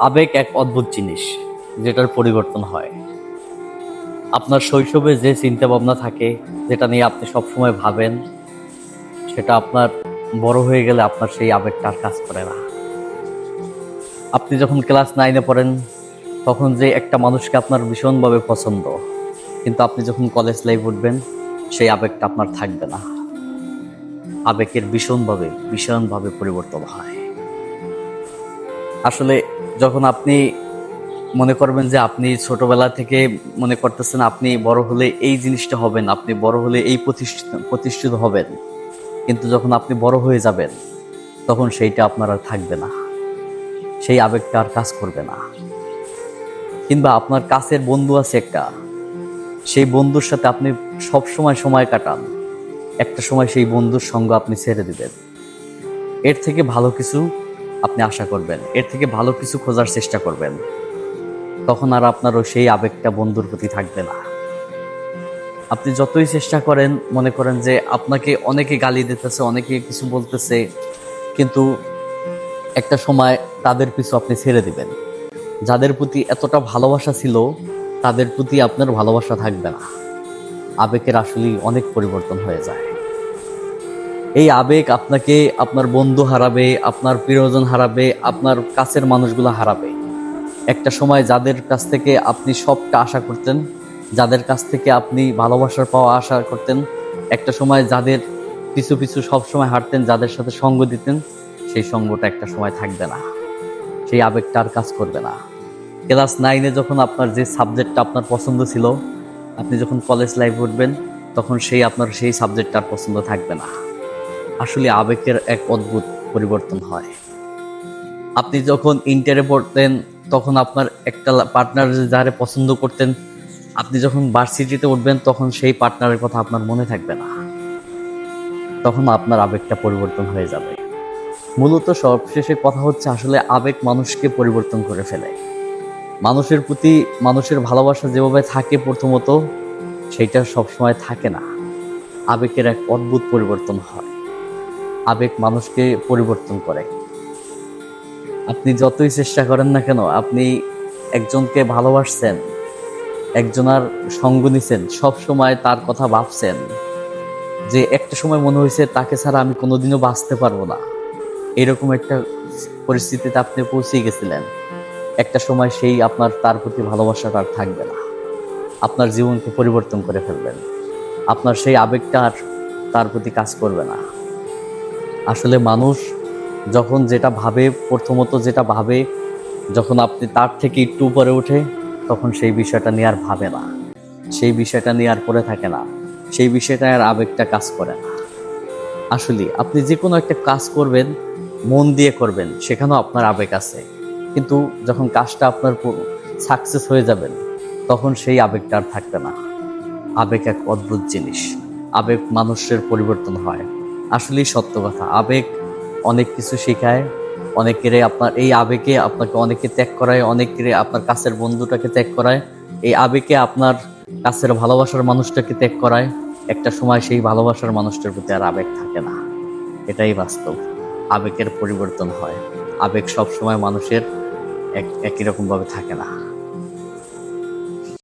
আবেগ এক অদ্ভুত জিনিস, যেটার পরিবর্তন হয়। আপনার শৈশবে যে চিন্তা ভাবনা থাকে, যেটা নিয়ে আপনি সবসময় ভাবেন, সেটা আপনার বড় হয়ে গেলে আপনার সেই আবেগটা আর কাজ করে না। আপনি যখন ক্লাস নাইনে পড়েন, তখন যে একটা মানুষকে আপনার ভীষণভাবে পছন্দ, কিন্তু আপনি যখন কলেজ লাইফ উঠবেন, সেই আবেগটা আপনার থাকবে না। আবেগের ভীষণভাবে ভীষণভাবে পরিবর্তন হয়। আসলে যখন আপনি মনে করবেন যে আপনি ছোটবেলা থেকে মনে করতেছেন আপনি বড় হলে এই জিনিসটা হবেন, আপনি বড় হলে এই প্রতিষ্ঠিত প্রতিষ্ঠিত হবেন। কিন্তু যখন আপনি বড় হয়ে যাবেন, তখন সেইটা আপনার আর থাকবে না। সেই আবেগটা আর কাজ করবে না। কিংবা আপনার কাছের বন্ধু আছে একটা, সেই বন্ধুর সাথে আপনি সব সময় সময় কাটান। একটা সময় সেই বন্ধুর সঙ্গ আপনি ছেড়ে দিবেন। এর থেকে ভালো কিছু আপনি আশা করবেন। এর থেকে ভালো কিছু খোঁজার চেষ্টা করবেন। তখন আর আপনারও সেই আবেগটা বন্ধুর প্রতি থাকবে না। আপনি যতই চেষ্টা করেন, মনে করেন যে আপনাকে অনেকে গালি দিতেছে, অনেকে কিছু বলতেছে, কিন্তু একটা সময় তাদের পিছু আপনি ছেড়ে দিবেন। যাদের প্রতি এতটা ভালোবাসা ছিল, তাদের প্রতি আপনার ভালোবাসা থাকবে না। আবেগের আসলেই অনেক পরিবর্তন হয়ে যায়। এই আবেগ আপনাকে আপনার বন্ধু হারাবে, আপনার প্রিয়জন হারাবে, আপনার কাছের মানুষগুলো হারাবে। একটা সময় যাদের কাছ থেকে আপনি সবটা আশা করতেন, যাদের কাছ থেকে আপনি ভালোবাসার পাওয়া আশা করতেন, একটা সময় যাদের পিছু পিছু সব সময় হাঁটতেন, যাদের সাথে সঙ্গ দিতেন, সেই সঙ্গটা একটা সময় থাকবে না। সেই আবেগটা আর কাজ করবে না। ক্লাস নাইনে যখন আপনার যে সাবজেক্টটা আপনার পছন্দ ছিল, আপনি যখন কলেজ লাইফ উঠবেন, তখন সেই আপনার সেই সাবজেক্টটা আর পছন্দ থাকবে না। আসলে আবেগের এক অদ্ভুত পরিবর্তন হয়। আপনি যখন ইন্টারে পড়তেন, তখন আপনার একটা পার্টনার যারে পছন্দ করতেন, আপনি যখন ভার্সিটিতে উঠবেন, তখন সেই পার্টনারের কথা আপনার মনে থাকবে না। তখন আপনার আবেগটা পরিবর্তন হয়ে যাবে। মূলত সবশেষে কথা হচ্ছে আসলে আবেগ মানুষকে পরিবর্তন করে ফেলে। মানুষের প্রতি মানুষের ভালোবাসা যেভাবে থাকে প্রথমত, সেইটা সবসময় থাকে না। আবেগের এক অদ্ভুত পরিবর্তন হয়। আবেগ মানুষকে পরিবর্তন করে। আপনি যতই চেষ্টা করেন না কেন, আপনি একজনকে ভালোবাসছেন, একজনার সঙ্গ নিছেন, সব সময় তার কথা ভাবছেন যে একটা সময় মনে হয়েছে তাকে ছাড়া আমি কোনোদিনও বাঁচতে পারব না। এরকম একটা পরিস্থিতিতে আপনি পৌঁছে গেছিলেন। একটা সময় সেই আপনার, তার প্রতি ভালোবাসাটা আর থাকবে না। আপনার জীবনকে পরিবর্তন করে ফেলবেন। আপনার সেই আবেগটা আর তার প্রতি কাজ করবে না। আসলে মানুষ যখন যেটা ভাবে, প্রথমত যেটা ভাবে, যখন আপনি তার থেকে একটু উপরে ওঠে তখন সেই বিষয়টা নিয়ে আর ভাবে না। সেই বিষয়টা নিয়ে আর পড়ে থাকে না। সেই বিষয়টা আর আবেগটা কাজ করে না। আসলে আপনি যে কোনো একটা কাজ করবেন, মন দিয়ে করবেন, সেখানেও আপনার আবেগ আছে। কিন্তু যখন কাজটা আপনার সাকসেস হয়ে যাবেন, তখন সেই আবেগটা আর থাকবে না। আবেগ এক অদ্ভুত জিনিস। আবেগ মানুষের পরিবর্তন হয়। আসলেই সত্য কথা। আবেগ অনেক কিছু শেখায়, অনেকেরে আপনার, এই আবেগে আপনাকে অনেকে ত্যাগ করায়, অনেকেরে আপনার কাছের বন্ধুটাকে ত্যাগ করায়। এই আবেগে আপনার কাছের ভালোবাসার মানুষটাকে ত্যাগ করায়। একটা সময় সেই ভালোবাসার মানুষটার প্রতি আর আবেগ থাকে না। এটাই বাস্তব। আবেগের পরিবর্তন হয়। আবেগ সব সময় মানুষের এক, একই রকমভাবে থাকে না।